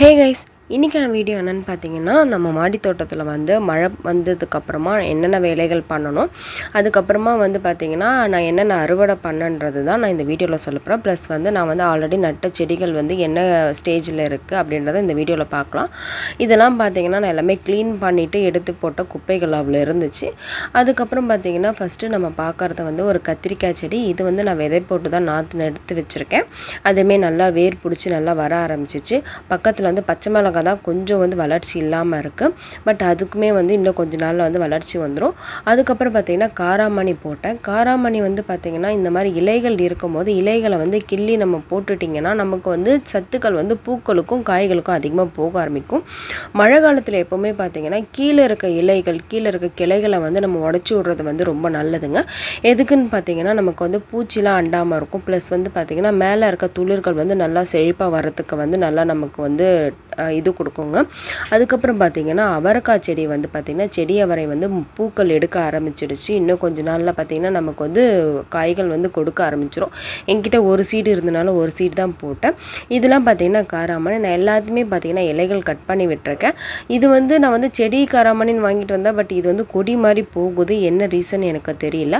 Hey guys, இன்றைக்கான video என்னென்னு பார்த்தீங்கன்னா நம்ம மாடி தோட்டத்தில் வந்து மழை வந்ததுக்கப்புறமா என்னென்ன வேலைகள் பண்ணணும் அதுக்கப்புறமா வந்து பார்த்திங்கன்னா நான் என்னென்ன அறுவடை பண்ணன்றது தான் நான் இந்த வீடியோவில் சொல்லப்போகிறேன் ப்ளஸ் வந்து நான் வந்து ஆல்ரெடி நட்ட செடிகள் வந்து என்ன ஸ்டேஜில் இருக்குது அப்படின்றத இந்த வீடியோவில் பார்க்கலாம். இதெல்லாம் பார்த்திங்கன்னா நான் எல்லாமே க்ளீன் பண்ணிவிட்டு எடுத்து போட்ட குப்பைகள் அவ்வளோ இருந்துச்சு. அதுக்கப்புறம் பார்த்திங்கன்னா ஃபஸ்ட்டு நம்ம பார்க்குறது வந்து ஒரு கத்திரிக்காய் செடி. இது வந்து நான் விதை போட்டு தான் நாற்று எடுத்து வச்சுருக்கேன். அதுவுமே நல்லா வேர் பிடிச்சி நல்லா வர ஆரம்பிச்சிச்சு. பக்கத்தில் வந்து பச்சை மிளகாய் தான் கொஞ்சம் வந்து வளர்ச்சி இல்லாமல் இருக்குது பட் அதுக்குமே வந்து இன்னும் கொஞ்ச நாளில் வந்து வளர்ச்சி வந்துடும் அதுக்கப்புறம் பார்த்திங்கன்னா காராமணி போட்டேன். காராமணி வந்து பார்த்திங்கன்னா இந்த மாதிரி இலைகள் இருக்கும்போது இலைகளை வந்து கிள்ளி நம்ம போட்டுட்டிங்கன்னா நமக்கு வந்து சத்துக்கள் வந்து பூக்களுக்கும் காய்களுக்கும் அதிகமாக போக ஆரம்பிக்கும். மழை காலத்தில் எப்போவுமே பார்த்திங்கன்னா கீழே இருக்க இலைகள் கீழே இருக்க கிளைகளை வந்து நம்ம உடச்சி விட்றது வந்து ரொம்ப நல்லதுங்க. எதுக்குன்னு பார்த்தீங்கன்னா நமக்கு வந்து பூச்சிலாம் அண்டாமல் இருக்கும். ப்ளஸ் வந்து பார்த்திங்கன்னா மேலே இருக்க துளிர்கள் வந்து நல்லா செழிப்பாக வரத்துக்கு வந்து நல்லா நமக்கு வந்து இது இது கொடுக்குங்க. அதுக்கப்புறம் பார்த்திங்கன்னா அவரைக்காய் செடி வந்து பார்த்திங்கன்னா செடி அவரை வந்து பூக்கள் எடுக்க ஆரம்பிச்சிடுச்சு. இன்னும் கொஞ்ச நாளில் பார்த்திங்கன்னா நமக்கு வந்து காய்கள் வந்து கொடுக்க ஆரம்பிச்சிடும் என்கிட்ட ஒரு சீடு இருந்தனால ஒரு சீடு தான் போட்டேன். இதெல்லாம் பார்த்திங்கன்னா காராமணி. நான் எல்லாத்தையுமே பார்த்திங்கன்னா இலைகள் கட் பண்ணி விட்டுருக்கேன். இது வந்து நான் வந்து செடி காராமணின்னு வாங்கிட்டு வந்தேன். பட் இது வந்து கொடி மாதிரி போகுது. என்ன ரீசன் எனக்கு தெரியல.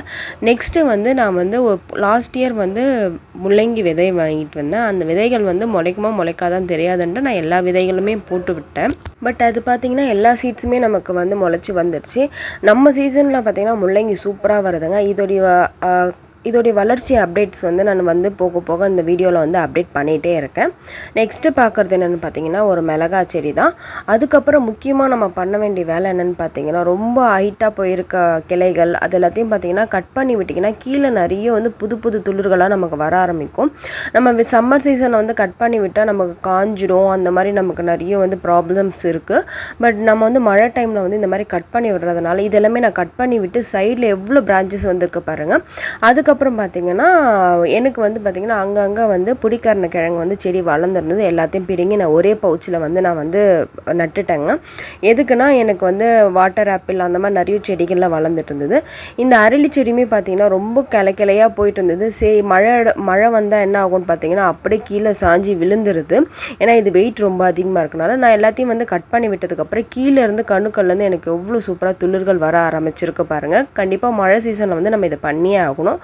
நெக்ஸ்ட்டு வந்து நான் வந்து லாஸ்ட் இயர் வந்து முள்ளங்கி விதை வாங்கிட்டு வந்தேன். அந்த விதைகள் வந்து முளைக்குமா முளைக்காதான் தெரியாதுன்ட்டு நான் எல்லா விதைகளுமே போட்டு விட்டேன். பட் அது பார்த்திங்கன்னா எல்லா சீட்ஸுமே நமக்கு வந்து முளைச்சி வந்துடுச்சு நம்ம சீசனில் பார்த்திங்கன்னா முள்ளங்கி சூப்பராக வருதுங்க. இதோடைய இதோடைய வளர்ச்சி அப்டேட்ஸ் வந்து நான் வந்து போக போக இந்த வீடியோவில் வந்து அப்டேட் பண்ணிகிட்டே இருக்கேன். நெக்ஸ்ட்டு பார்க்குறது என்னென்னு பார்த்தீங்கன்னா ஒரு மிளகா செடி தான். அதுக்கப்புறம் முக்கியமாக நம்ம பண்ண வேண்டிய வேலை என்னென்னு பார்த்தீங்கன்னா ரொம்ப ஹைட்டாக போயிருக்க கிளைகள் அது எல்லாத்தையும் பார்த்தீங்கன்னா கட் பண்ணி விட்டிங்கன்னா கீழே நிறைய வந்து புது புது துளிர்களாக நமக்கு வர ஆரம்பிக்கும். நம்ம சம்மர் சீசனை வந்து கட் பண்ணி விட்டால் நமக்கு காஞ்சிடும் அந்த மாதிரி நமக்கு நிறைய வந்து ப்ராப்ளம்ஸ் இருக்குது பட் நம்ம வந்து மழை டைமில் வந்து இந்த மாதிரி கட் பண்ணி விடுறதுனால இதெல்லாமே நான் கட் பண்ணி விட்டு சைடில் எவ்வளோ பிரான்ச்சஸ் வந்திருக்கு பாருங்கள் அதுக்கு அதுக்கப்புறம் பார்த்தீங்கன்னா எனக்கு வந்து பார்த்திங்கன்னா அங்கங்கே வந்து புடிக்கரண கிழங்கு வந்து செடி வளர்ந்துருந்தது. எல்லாத்தையும் பிடுங்கி நான் ஒரே பவுச்சில் வந்து நான் வந்து நட்டுட்டேங்க. எதுக்குன்னா எனக்கு வந்து வாட்டர் ஆப்பிள் அந்த மாதிரி நிறைய செடிகள்லாம் வளர்ந்துட்டு இருந்தது இந்த அரளி செடியுமே பார்த்தீங்கன்னா ரொம்ப கிளை கிளையாக போயிட்டு இருந்தது சரி மழை மழை வந்தால் என்ன ஆகும்னு பார்த்தீங்கன்னா அப்படியே கீழே சாஞ்சி விழுந்துருது. ஏன்னா இது வெயிட் ரொம்ப அதிகமாக இருக்கனால நான் எல்லாத்தையும் வந்து கட் பண்ணி விட்டதுக்கப்புறம் கீழே இருந்து கணுக்கள்லேருந்து எனக்கு எவ்வளோ சூப்பராக துளிர்கள் வர ஆரம்பிச்சிருக்கு பாருங்கள் கண்டிப்பாக மழை சீசனில் வந்து நம்ம இதை பண்ணியே ஆகணும்.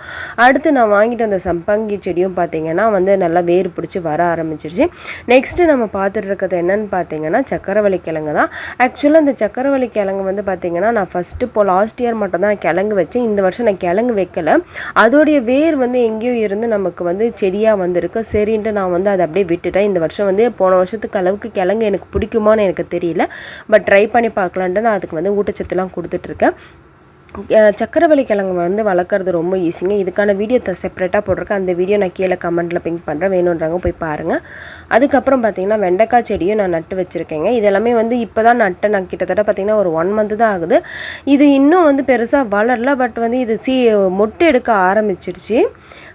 அடுத்து நான் வாங்கிட்டு வந்த சம்பங்கி செடியும் பார்த்தீங்கன்னா வந்து நல்லா வேர் பிடிச்சி வர ஆரம்பிச்சிருச்சு. நெக்ஸ்ட்டு நம்ம பார்த்துட்டு இருக்கிறது என்னென்னு பார்த்தீங்கன்னா சக்கரவள்ளி கிழங்கு தான். ஆக்சுவலாக இந்த சக்கரவள்ளி கிழங்கு வந்து பார்த்தீங்கன்னா நான் ஃபஸ்ட்டு இப்போ லாஸ்ட் இயர் மட்டும் தான் கிழங்கு வச்சேன். இந்த வருஷம் நான் கிழங்கு வைக்கல. அதோடைய வேர் வந்து எங்கேயோ இருந்து நமக்கு வந்து செடியாக வந்திருக்கு. சரின்ட்டு நான் வந்து அதை அப்படியே விட்டுட்டேன். இந்த வருஷம் வந்து போன வருஷத்துக்கு அளவுக்கு கிழங்கு எனக்கு பிடிக்குமான்னு எனக்கு தெரியல. பட் ட்ரை பண்ணி பார்க்கலான்ட்டு நான் அதுக்கு வந்து ஊட்டச்சத்துலாம் கொடுத்துட்ருக்கேன் சக்கரவள்ளி கிழங்கு வந்து வளர்க்குறது ரொம்ப ஈஸிங்க இதுக்கான வீடியோ செப்பரேட்டாக போட்டிருக்கேன். அந்த வீடியோ நான் கீழே கமெண்ட்டில் பிங்க் பண்ணுறேன் வேணுன்றாங்க போய் பாருங்கள் அதுக்கப்புறம் பார்த்திங்கன்னா வெண்டைக்காய் செடியும் நான் நட்டு வச்சுருக்கேங்க. இதெல்லாமே வந்து இப்போ தான் நட்டேன். நான் கிட்டத்தட்ட பார்த்தீங்கன்னா ஒரு ஒன் மந்த் தான் ஆகுது. இது இன்னும் வந்து பெருசாக வளரல. பட் வந்து இது சீ மொட்டு எடுக்க ஆரம்பிச்சிடுச்சு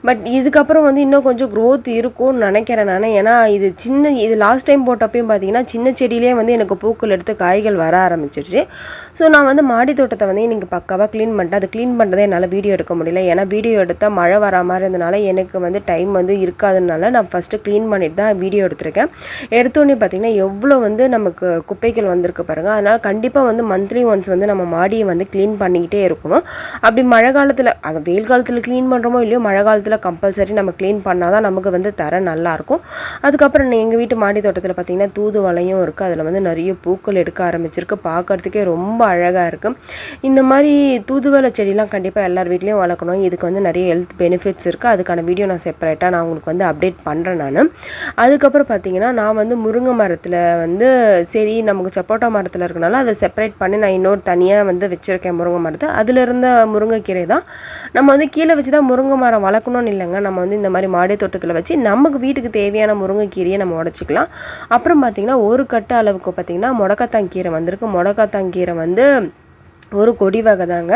பட் இதுக்கப்புறம் வந்து இன்னும் கொஞ்சம் க்ரோத் இருக்கும்னு நினைக்கிறேன் நான். ஏன்னா இது சின்ன இது லாஸ்ட் டைம் போட்டப்பையும் பார்த்தீங்கன்னா சின்ன செடியிலே வந்து எனக்கு பூக்கள் எடுத்து காய்கள் வர ஆரம்பிச்சிருச்சு. ஸோ நான் வந்து மாடி தோட்டத்தை வந்து எனக்கு பக்காவாக க்ளீன் பண்ணிட்டேன் அது க்ளீன் பண்ணுறதே என்னால் வீடியோ எடுக்க முடியல. ஏன்னா வீடியோ எடுத்தால் மழை வர மாதிரி இருந்தனால எனக்கு வந்து டைம் வந்து இருக்காதனால நான் ஃபஸ்ட்டு க்ளீன் பண்ணிட்டு தான் வீடியோ எடுத்திருக்கேன். எடுத்தோடனே பார்த்தீங்கன்னா எவ்வளோ வந்து நமக்கு குப்பைகள் வந்திருக்கு பாருங்கள் அதனால் கண்டிப்பாக வந்து மந்த்லி ஒன்ஸ் வந்து நம்ம மாடியை வந்து க்ளீன் பண்ணிக்கிட்டே இருக்கணும். அப்படி மழை காலத்தில் அதை வெயில் காலத்தில் க்ளீன் பண்ணுறோமோ இல்லையோ மழை காலத்தில் கம்பல்சரி நம்ம க்ளீன் பண்ணால் தான் நமக்கு வந்து தர நல்லாயிருக்கும். அதுக்கப்புறம் எங்கள் வீட்டு மாடி தோட்டத்தில் பார்த்தீங்கன்னா தூதுவளையும் இருக்குது அதில் வந்து நிறைய பூக்கள் எடுக்க ஆரம்பிச்சிருக்கு. பார்க்கறதுக்கே ரொம்ப அழகாக இருக்குது இந்த மாதிரி தூதுவளை செடிலாம் கண்டிப்பாக எல்லார் வீட்லேயும் வளர்க்கணும். இதுக்கு வந்து நிறைய ஹெல்த் பெனிஃபிட்ஸ் இருக்குது அதுக்கான வீடியோ நான் செப்பரேட்டாக நான் உங்களுக்கு வந்து அப்டேட் பண்ணுறேன் நான். அதுக்கப்புறம் பார்த்தீங்கன்னா நான் வந்து முருங்கை மரத்தில் வந்து சரி நமக்கு சப்போட்டா மரத்தில் இருக்கனால அதை செப்பரேட் பண்ணி நான் இன்னொரு தனியாக வந்து வச்சுருக்கேன் முருங்கை மரத்தை. அதில் இருந்த முருங்கைக்கீரை தான் நம்ம வந்து கீழே வச்சு தான் முருங்கை மரம் வளர்க்கணும்னு இல்லைங்க. நம்ம வந்து இந்த மாதிரி மாடி தோட்டத்தில் வச்சு நமக்கு வீட்டுக்கு தேவையான முருங்கைக்கீரையை நம்ம உடச்சிக்கலாம். அப்புறம் பார்த்திங்கன்னா ஒரு கட்டு அளவுக்கு பார்த்திங்கன்னா முடக்கத்தான் கீரை வந்திருக்கு. முடக்கத்தான் கீரை வந்து ஒரு கொடி வகை தாங்க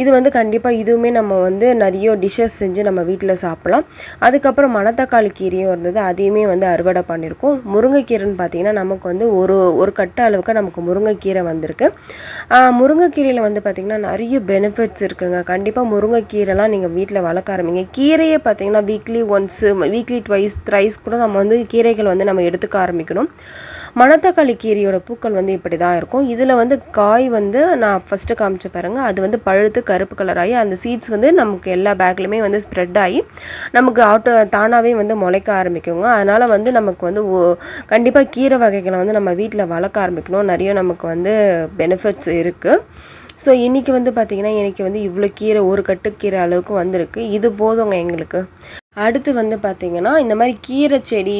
இது வந்து கண்டிப்பாக இதுவுமே நம்ம வந்து நிறைய டிஷ்ஷஸ் செஞ்சு நம்ம வீட்டில் சாப்பிட்லாம். அதுக்கப்புறம் மணத்தக்காளி கீரையும் இருந்தது. அதையுமே வந்து அறுவடை பண்ணியிருக்கோம். முருங்கைக்கீரைன்னு பார்த்தீங்கன்னா நமக்கு வந்து ஒரு ஒரு கட்டு அளவுக்கு நமக்கு முருங்கைக்கீரை வந்திருக்கு. முருங்கைக்கீரையில் வந்து பார்த்திங்கன்னா நிறைய பெனிஃபிட்ஸ் இருக்குங்க. கண்டிப்பாக முருங்கைக்கீரைலாம் நீங்கள் வீட்டில் வளர்க்க ஆரம்பிங்க. கீரையே பார்த்திங்கன்னா weekly once weekly twice thrice கூட நம்ம வந்து கீரைகள் வந்து நம்ம எடுத்துக்க ஆரம்பிக்கணும். மணத்தக்காளி கீரையோட பூக்கள் வந்து இப்படி தான் இருக்கும். இதில் வந்து காய் வந்து நான் ஃபஸ்ட்டு காமிச்ச பாருங்க. அது வந்து பழுத்து கருப்பு கலர் ஆகி அந்த சீட்ஸ் வந்து நமக்கு எல்லா பேக்லையுமே வந்து ஸ்ப்ரெட் ஆகி நமக்கு ஆட்டோ தானாகவே வந்து முளைக்க ஆரம்பிக்குங்க. அதனால் வந்து நமக்கு வந்து கண்டிப்பாக கீரை வகைகளை வந்து நம்ம வீட்டில் வளர்க்க ஆரம்பிக்கணும். நிறைய நமக்கு வந்து பெனிஃபிட்ஸ் இருக்குது ஸோ இன்றைக்கி வந்து பார்த்திங்கன்னா எனக்கு வந்து இவ்வளோ கீரை ஒரு கட்டு கீரை அளவுக்கு வந்திருக்கு. இது போதுங்க எங்களுக்கு. அடுத்து வந்து பார்த்திங்கன்னா இந்த மாதிரி கீரை செடி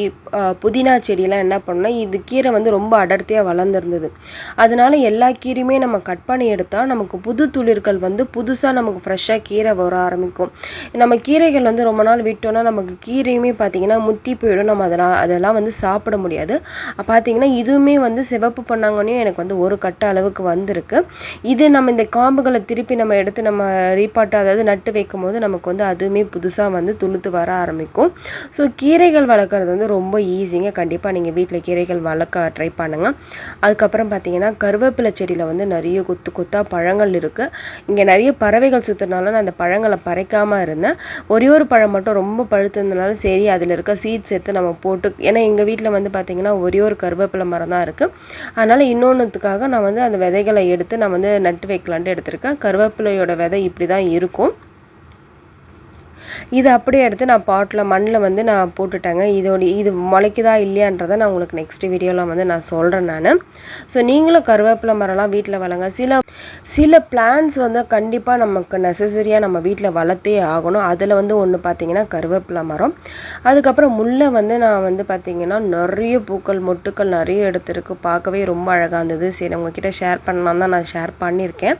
புதினா செடியெலாம் என்ன பண்ணால் இது கீரை வந்து ரொம்ப அடர்த்தியாக வளர்ந்துருந்தது. அதனால எல்லா கீரையுமே நம்ம கட் பண்ணி எடுத்தால் நமக்கு புது துளிர்கள் வந்து புதுசாக நமக்கு ஃப்ரெஷ்ஷாக கீரை வர ஆரம்பிக்கும். நம்ம கீரைகள் வந்து ரொம்ப நாள் விட்டோன்னா நமக்கு கீரையுமே பார்த்திங்கன்னா முத்தி போயிடும். நம்ம அதெல்லாம் அதெல்லாம் வந்து சாப்பிட முடியாது. பார்த்திங்கன்னா இதுவுமே வந்து சிவப்பு பண்ணாங்கன்னே எனக்கு வந்து ஒரு கட்ட அளவுக்கு வந்திருக்கு. இது நம்ம இந்த காம்புகளை திருப்பி நம்ம எடுத்து நம்ம ரீபாட்டு அதாவது நட்டு வைக்கும் போது நமக்கு வந்து அதுவுமே புதுசாக வந்து துளுத்து வர ஆரம்பிக்கும். ஸோ கீரைகள் வளர்க்குறது வந்து ரொம்ப ஈஸிங்க கண்டிப்பாக நீங்கள் வீட்டில் கீரைகள் வளர்க்க ட்ரை பண்ணுங்கள் அதுக்கப்புறம் பார்த்தீங்கன்னா கருவேப்பிலை செடியில் வந்து நிறைய கொத்து கொத்தாக பழங்கள் இருக்குது இங்கே நிறைய பறவைகள் சுற்றுனால நான் அந்த பழங்களை பறைக்காமல் இருந்தேன். ஒரே ஒரு பழம் மட்டும் ரொம்ப பழுத்ததுனால சரி அதில் இருக்க சீட்ஸ் எடுத்து நம்ம போட்டு ஏன்னா எங்கள் வீட்டில் வந்து பார்த்திங்கன்னா ஒரே ஒரு கருவேப்பிலை மரம் தான் இருக்குது அதனால் இன்னொன்றுத்துக்காக நான் வந்து அந்த விதைகளை எடுத்து நான் வந்து நட்டு வைக்கலான்ட்டு எடுத்திருக்கேன். கருவேப்பிலையோட விதை இப்படி தான் இருக்கும். இதை அப்படியே எடுத்து நான் பாட்டில் மண்ணில் வந்து நான் போட்டுட்டேங்க. இதோட இது முளைக்குதா இல்லையான்றதை நான் உங்களுக்கு நெக்ஸ்ட் வீடியோவில் வந்து நான் சொல்கிறேன் நான். ஸோ நீங்களும் கருவேப்பிலை மரம்லாம் வீட்டில் வளங்க சில சில பிளான்ஸ் வந்து கண்டிப்பாக நமக்கு நெசசரியாக நம்ம வீட்டில் வளர்த்தே ஆகணும். அதில் வந்து ஒன்று பார்த்தீங்கன்னா கருவேப்பிலை மரம். அதுக்கப்புறம் முல்லை வந்து நான் வந்து பார்த்திங்கன்னா நிறைய பூக்கள் மொட்டுக்கள் நிறைய எடுத்துருக்கு. பார்க்கவே ரொம்ப அழகாக இருந்தது. சரி உங்ககிட்ட ஷேர் பண்ணலாம் தான் நான் ஷேர் பண்ணியிருக்கேன்.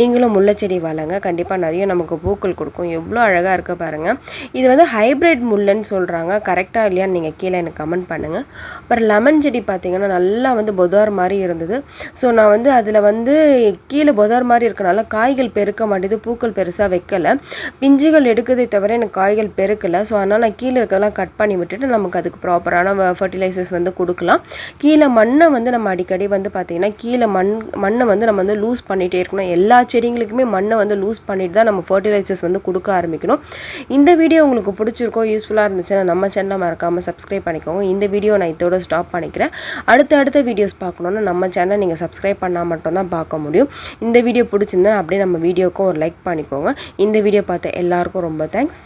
நீங்களும் முல்லை செடி வளங்க கண்டிப்பாக நிறைய நமக்கு பூக்கள் கொடுக்கும். எவ்வளோ அழகாக இருக்க பாருங்கள் இது வந்து ஹைப்ரிட் முல்லைன்னு சொல்கிறாங்க கரெக்டாக இல்லையான்னு நீங்கள் கீழே எனக்கு கமெண்ட் பண்ணுங்கள் அப்புறம் லெமன் செடி பார்த்திங்கன்னா நல்லா வந்து பொதார் மாதிரி இருந்தது. ஸோ நான் வந்து அதில் வந்து கீழே பொதார் மாதிரி இருக்கனால காய்கள் பெருக்க மாட்டேது பூக்கள் பெருசாக வைக்கலை. பிஞ்சுகள் எடுக்கிறதே தவிர எனக்கு காய்கள் பெருக்கலை. ஸோ அதனால் நான் கீழே இருக்கிறதெல்லாம் கட் பண்ணி விட்டுட்டு நமக்கு அதுக்கு ப்ராப்பரான ஃபர்டிலைசர்ஸ் வந்து கொடுக்கலாம். கீழே மண்ணை வந்து நம்ம அடிக்கடி வந்து பார்த்திங்கன்னா கீழே மண் மண்ணை வந்து நம்ம வந்து லூஸ் பண்ணிகிட்டே இருக்கணும். எல்லா செடிங்களுக்குமே மண்ணை வந்து லூஸ் பண்ணிட்டு தான் நம்ம ஃபர்டிலைசர்ஸ் வந்து கொடுக்க ஆரம்பிக்கணும். இந்த வீடியோ உங்களுக்கு பிடிச்சிருக்கோ யூஸ்ஃபுல்லாக இருந்துச்சுன்னா நம்ம சேனலை மறக்காமல் சப்ஸ்கிரைப் பண்ணிக்கோங்க. இந்த வீடியோ நான் இதோட ஸ்டாப் பண்ணிக்கிறேன். அடுத்த அடுத்த வீடியோஸ் பார்க்கணுன்னா நம்ம சேனல் நீங்கள் சப்ஸ்கிரைப் பண்ணால் மட்டும்தான் பார்க்க முடியும். இந்த வீடியோ பிடிச்சிருந்தா அப்படியே நம்ம வீடியோக்கும் ஒரு லைக் பண்ணிக்கோங்க. இந்த வீடியோ பார்த்த எல்லாருக்கும் ரொம்ப தேங்க்ஸ்